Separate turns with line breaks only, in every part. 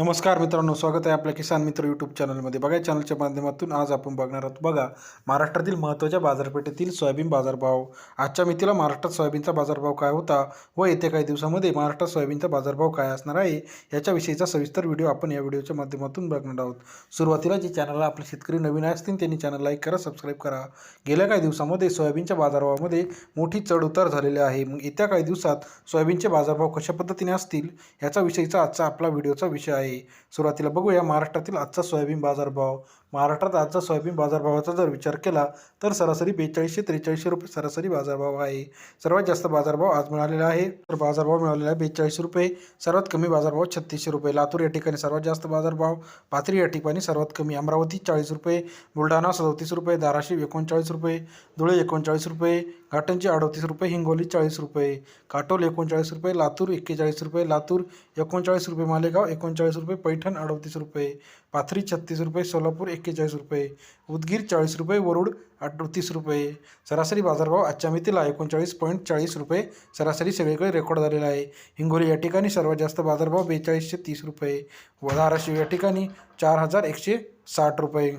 नमस्कार मित्रांनो स्वागत आहे आपल्या किसान मित्र यूट्यूब चॅनलमध्ये बघा चॅनलच्या माध्यमातून आज आपण बघणार आहोत बघा महाराष्ट्रातील महत्त्वाच्या बाजारपेठेतील सोयाबीन बाजारभाव. आजच्या मितीला महाराष्ट्रात सोयाबीनचा बाजारभाव काय होता व येत्या काही दिवसामध्ये महाराष्ट्रात सोयाबीनचा बाजारभाव काय असणार आहे याच्याविषयीचा सविस्तर व्हिडिओ आपण या व्हिडिओच्या माध्यमातून बघणार आहोत. सुरुवातीला जे चॅनलला आपले शेतकरी नवीन असतील त्यांनी चॅनल लाईक करा सबस्क्राईब करा. गेल्या काही दिवसामध्ये सोयाबीनच्या बाजारभावामध्ये मोठी चढउतार झालेली आहे. मग येत्या काही दिवसात सोयाबीनचे बाजारभाव कशा पद्धतीने असतील याचा विषयीचा आजचा आपला व्हिडिओचा विषय आहे. सुरुवातीला बघूया महाराष्ट्रातील आजचा सोयाबीन बाजारभाव. महाराष्ट्रात आजचा सोयाबीन बाजारभावाचा जर विचार केला तर सरासरी बेचाळीसशे त्रेचाळीसशे रुपये सरासरी बाजारभाव आहे. सर्वात जास्त बाजारभाव आज मिळालेला आहे. तर बाजारभाव मिळालेला आहे बेचाळीसशे रुपये. सर्वात कमी बाजारभाव छत्तीसशे रुपये. लातूर या ठिकाणी सर्वात जास्त बाजारभाव. पाथरी या ठिकाणी सर्वात कमी. अमरावती चाळीस रुपये. बुलढाणा सदतीस रुपये. धाराशिव एकोणचाळीस रुपये. धुळे एकोणचाळीस रुपये. घाटंची अडतीस रुपये. हिंगोली चाळीस रुपये. काटोल एकोणचाळीस रुपये. लातूर एक्केचाळीस रुपये. लातूर एकोणचाळीस रुपये. मालेगाव एकोणचाळीस रुपये. पैठण अडतीस रुपये. पाथरी छत्तीस रुपये. सोलापूर एक्केचाळीस रुपये उदगीर चाळीस रुपये वरुड अडतीस रुपये. सरासरी बाजारभाव आजच्या मितीला एकोणचाळीस पॉईंट चाळीस रुपये सरासरी सगळीकडे रेकॉर्ड झालेला आहे. हिंगोली या ठिकाणी सर्वात जास्त बाजारभाव बेचाळीसशे तीस रुपये. व धाराशिव या ठिकाणी चार हजार एकशे साठ रुपये.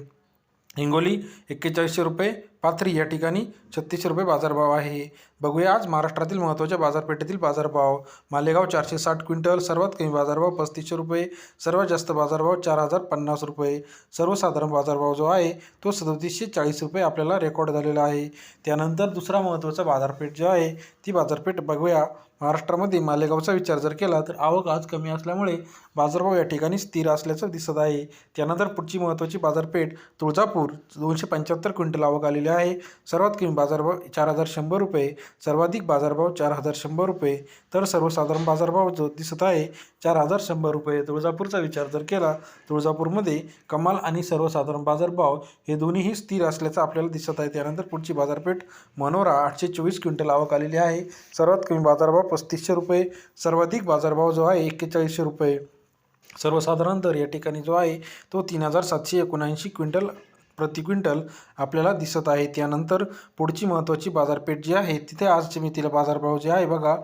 हिंगोली एक्केचाळीसशे रुपये पाथरी या ठिकाणी छत्तीस रुपये बाजारभाव आहे. बघूया आज महाराष्ट्रातील महत्त्वाच्या बाजारपेठेतील बाजारभाव. मालेगाव चारशे साठ क्विंटल सर्वात कमी बाजारभाव पस्तीसशे रुपये सर्वात जास्त बाजारभाव चार हजार पन्नास रुपये. सर्वसाधारण बाजारभाव जो आहे तो सदतीसशे चाळीस रुपये आपल्याला रेकॉर्ड झालेला आहे. त्यानंतर दुसरा महत्त्वाचा बाजारपेठ जो आहे ती बाजारपेठ बघूया. महाराष्ट्रामध्ये मालेगावचा विचार जर केला तर आवक आज कमी असल्यामुळे बाजारभाव या ठिकाणी स्थिर असल्याचं दिसत आहे. त्यानंतर पुढची महत्त्वाची बाजारपेठ तुळजापूर दोनशे पंच्याहत्तर क्विंटल आवक आलेली आहे. सर्वात कमी बाजारभाव चार हजार शंभर रुपये सर्वाधिक बाजारभाव चार हजार शंभर रुपये. तर सर्वसाधारण बाजारभाव जो दिसत आहे चार हजार शंभर रुपये. तुळजापूरचा विचार जर केला तुळजापूरमध्ये कमाल आणि सर्वसाधारण बाजारभाव हे दोन्हीही स्थिर असल्याचं आपल्याला दिसत आहे. त्यानंतर पुढची बाजारपेठ मनोरा आठशे चोवीस क्विंटल आवक आलेली आहे. सर्वात कमी बाजारभाव पस्तीसशे रुपये सर्वाधिक बाजारभाव जो आहे एक्केचाळीसशे रुपये. सर्वसाधारण दर या ठिकाणी जो आहे तो तीन हजार सातशे एकोणऐंशी क्विंटल प्रति क्विंटल आपल्याला दिसत आहे. त्यानंतर पुढची महत्त्वाची बाजारपेठ जी आहे तिथे आज मितीला बाजारभाव जे आहे बघा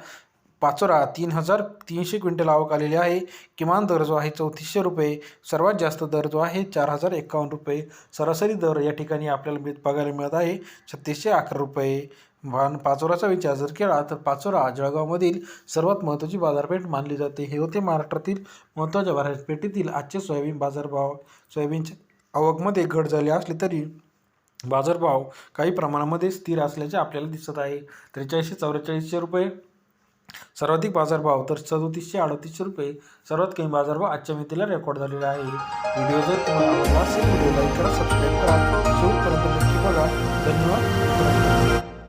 पाचोरा तीन हजार तीनशे क्विंटल आवक आलेली आहे. किमान दर जो आहे चौतीसशे रुपये. सर्वात जास्त दर जो आहे चार हजार एकावन्न रुपये. सरासरी दर या ठिकाणी आपल्याला मिळ बघायला मिळत आहे छत्तीसशे अकरा रुपये. भान पाचोराचा विचार जर केला तर पाचोरा जळगावमधील सर्वात महत्त्वाची बाजारपेठ मानली जाते. हे होते महाराष्ट्रातील महत्त्वाच्या बाजारपेठेतील आजचे सोयाबीन बाजारभाव. सोयाबीनचे आवकमध्ये घट झाली असली तरी बाजारभाव काही प्रमाणामध्ये स्थिर असल्याचे आपल्याला दिसत आहे. त्रेचाळीसशे चौवेचाळीसशे रुपये सर्वाधिक बाजारभाव तर सदोतीसशे अडतीसशे रुपये सर्वात कमी बाजारभाव आजच्या मितीला रेकॉर्ड झालेला आहे. व्हिडिओ जर तुम्हाला आवडला असेल व्हिडिओ लाईक करा सबस्क्राईब करा. शेवटपर्यंत नक्की बघा. धन्यवाद.